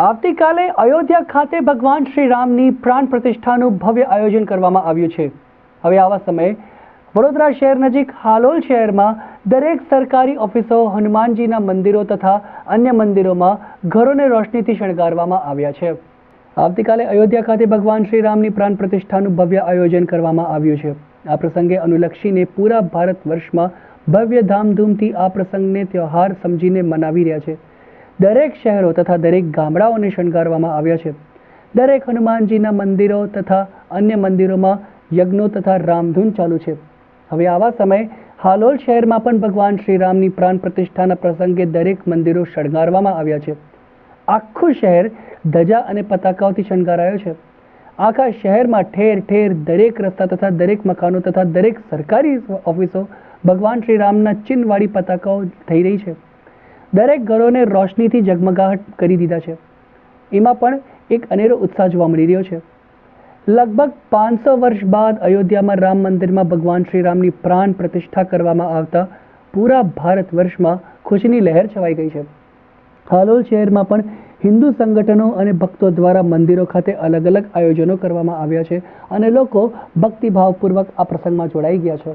આવતીકાલે અયોધ્યા ખાતે ભગવાન શ્રી રામની પ્રાણ પ્રતિષ્ઠાનું ભવ્ય આયોજન કરવામાં આવ્યું છે. હવે આવા સમયે વડોદરા શહેર નજીક હાલોલ શહેરમાં દરેક સરકારી ઓફિસો, હનુમાનજીના મંદિરો તથા અન્ય મંદિરોમાં ઘરોને રોશનીથી શણગારવામાં આવ્યા છે. આવતીકાલે અયોધ્યા ખાતે ભગવાન શ્રી રામની પ્રાણ પ્રતિષ્ઠાનું ભવ્ય આયોજન કરવામાં આવ્યું છે. આ પ્રસંગે અનુલક્ષીને પૂરા ભારત વર્ષમાં ભવ્ય ધામધૂમથી આ પ્રસંગને તહેવાર સમજીને મનાવી રહ્યા છે. દરેક શહેરો તથા દરેક ગામડાઓને શણગારવામાં આવ્યા છે. દરેક હનુમાનજીના મંદિરો તથા અન્ય મંદિરોમાં યજ્ઞો તથા રામધૂન ચાલુ છે. હવે આવા સમયે હાલોલ શહેરમાં પણ ભગવાન શ્રી રામની પ્રાણ પ્રતિષ્ઠાના પ્રસંગે દરેક મંદિરો શણગારવામાં આવ્યા છે. આખું શહેર ધજા અને પતાકાઓથી શણગારાયો છે. આખા શહેરમાં ઠેર ઠેર દરેક રસ્તા તથા દરેક મકાનો તથા દરેક સરકારી ઓફિસો ભગવાન શ્રી રામના ચિહ્નવાળી પતાકાઓ થઈ રહી છે. દરેક ઘરોને રોશનીથી ઝગમગાહટ કરી દીધા છે. એમાં પણ એક અનેરો ઉત્સાહ જોવા મળી રહ્યો છે. લગભગ પાંચસો વર્ષ બાદ અયોધ્યામાં રામ મંદિરમાં ભગવાન શ્રી રામની પ્રાણ પ્રતિષ્ઠા કરવામાં આવતા પૂરા ભારત વર્ષમાં ખુશીની લહેર છવાઈ ગઈ છે. હાલોલ શહેરમાં પણ હિન્દુ સંગઠનો અને ભક્તો દ્વારા મંદિરો ખાતે અલગ અલગ આયોજનો કરવામાં આવ્યા છે અને લોકો ભક્તિભાવપૂર્વક આ પ્રસંગમાં જોડાઈ ગયા છે.